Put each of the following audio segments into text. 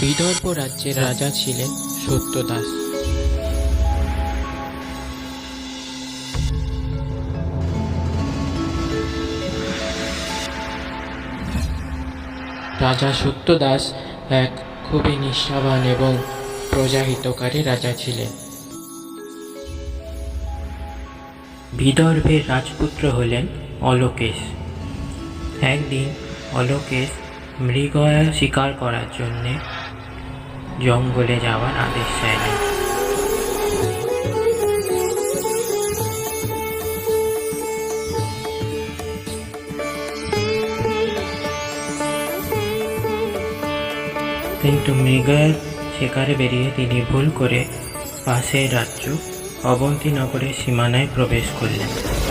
বিদর্ভ রাজ্যের রাজা ছিলেন সত্যদাস। রাজা সত্যদাস এক খুবই নিষ্ঠাবান এবং প্রজাহিতকারী রাজা ছিলেন। বিদর্ভের রাজপুত্র হলেন অলোকেশ। একদিন অলোকেশ মৃগয়া শিকার করার জন্যে জঙ্গলে যাওয়ার আদেশ চাইলেন কিন্তু মৃগয়ার শিকারে বেরিয়ে তিনি ভুল করে পাশের রাজ্য অবন্তীনগরের সীমানায় প্রবেশ করলেন।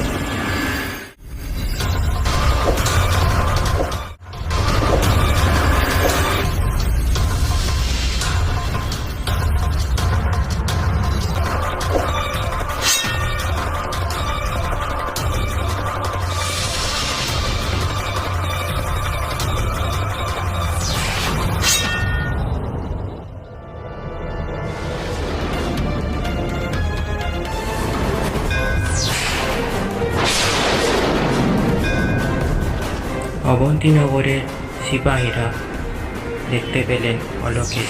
অবন্তীনগরের সিপাহীরা দেখতে পেলেন অলোকেশ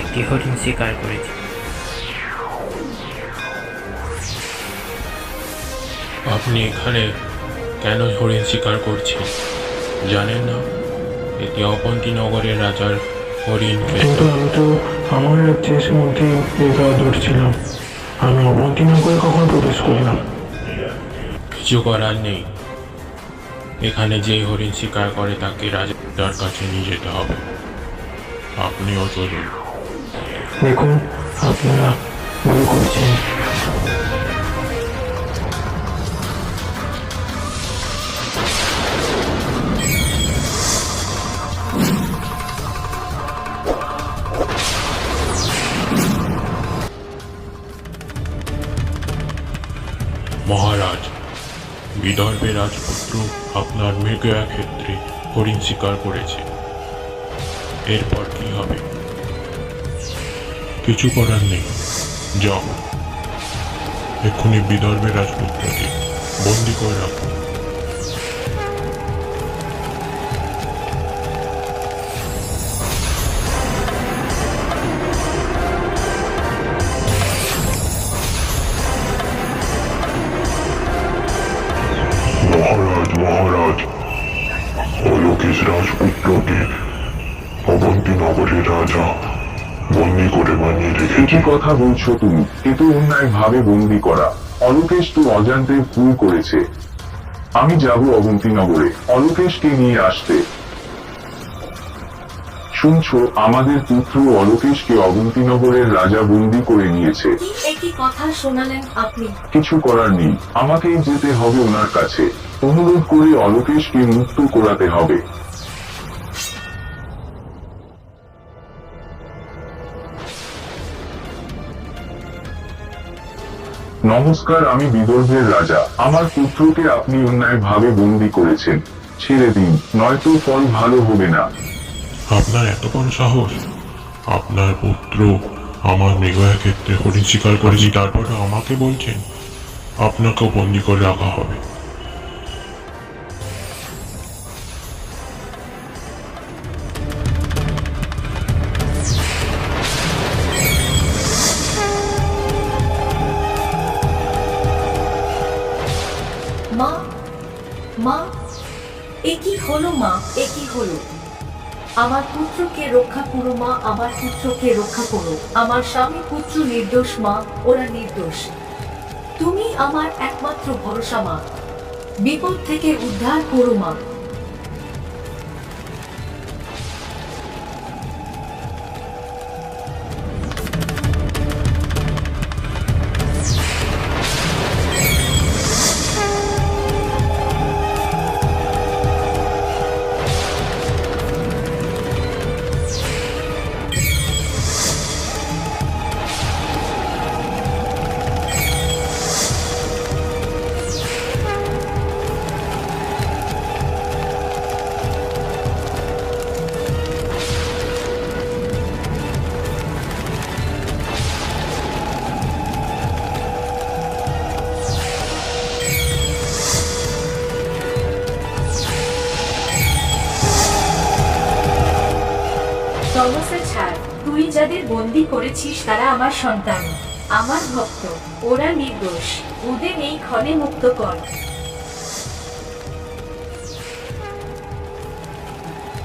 একটি হরিণ শিকার করেছে। আপনি এখানে কেন হরিণ শিকার করছেন? জানেন না? এটি অপন্তি নগরের রাজার হরিণ কিন্তু আমি তো আমার রাজ্যের মধ্যে ধরছিলাম। আমি অবন্তীনগরে কখন প্রবেশ করলাম কিছু করার নেই। এখানে যেই হরিণ শিকার করে, তাকে রাজার কাছে নিয়ে যেতে হবে। আপনিও চলুন। দেখুন, আপনারা করছেন। বিদর্ভের রাজপুত্র আপনার মৃগয়া ক্ষেত্রে হরিণ শিকার করেছে। এরপর কি হবে? কিছু করার নেই। যাও। এক্ষুনি বিদর্ভের রাজপুত্রকে বন্দি করে রাখুন। অবন্তীনগরের রাজা বন্দি করে বানিয়ে কি রেখেছে কথা বলছো তুমি এ তো অন্যায় ভাবে বন্দি করা। অলোকেশ তো অজান্তে ভুল করেছে। আমি যাব অবন্তীনগরে অলোকেশকে নিয়ে আসতে। শুনছো আমাদের পুত্র অলোকেশকে অবন্তীনগরের রাজা বন্দি করে নিয়েছে। একই কথা শোনালেন আপনি? কিছু করার নেই আমাকেই যেতে হবে ওনার কাছে। অনুরোধ করে অলোকেশকে মুক্ত করাতে হবে। নমস্কার, আমি বিদর্ভের রাজা। আমার পুত্রকে আপনি অন্যায় ভাবে বন্দি করেছেন। ছেড়ে দিন, নয়তো ফল ভালো হবে না। আপনার এত কম সাহস? আপনার পুত্র আমার মেঘয়া ক্ষেত্রে হরিণ শিকার করেছি তারপরে আমাকে বলছেন, আপনাকেও বন্দি করে রাখা হবে। মা, এ কি হলো? আমার পুত্রকে রক্ষা করো মা, আমার পুত্রকে রক্ষা করো। আমার স্বামী পুত্র নির্দোষ মা, ওরা নির্দোষ। তুমি আমার একমাত্র ভরসা মা। বিপদ থেকে উদ্ধার করো মা। যাদের বন্দি করেছিস তারা আমার সন্তান। আমার ভক্ত, ওরা নির্দোষ। ওদের এই ক্ষণে মুক্ত কর।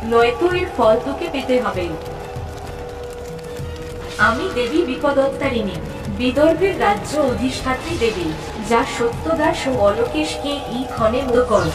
নয়তো এর ফল তোকে পেতে হবে। আমি দেবী বিপদত্তারিণী। বিদর্ভের রাজ্য অধিষ্ঠাত্রী দেবী, যা সত্যদাস ও অলোকেশকে এই ক্ষণে মুক্ত কর।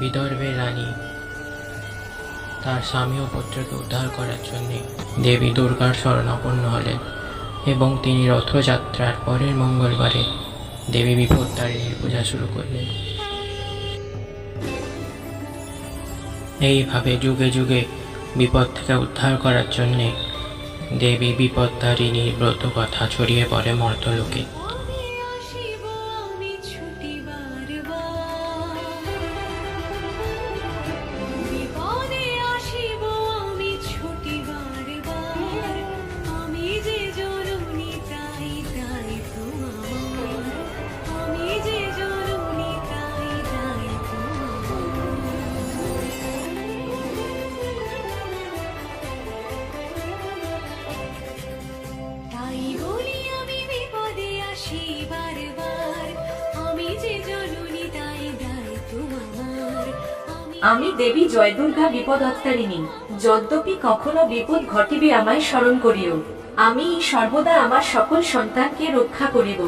বিদর্ভের রানী। তার স্বামী ও পুত্রকে উদ্ধার করার জন্য দেবী দুর্গার শরণাপন্ন হলেন এবং তিনি রথযাত্রার পরের মঙ্গলবারে দেবী বিপত্তারিণীর পূজা শুরু করলেন। এইভাবে যুগে যুগে বিপদ থেকে উদ্ধার করার জন্যে দেবী বিপত্তারিণীর ব্রত কথা ছড়িয়ে পড়ে মর্তলোকে। আমি দেবী জয় দুর্গা বিপদত্তারিণী। যদ্যপি কখনো বিপদ ঘটিবে আমায় স্মরণ করিও। আমি সর্বদা আমার সকল সন্তানকে রক্ষা করিব।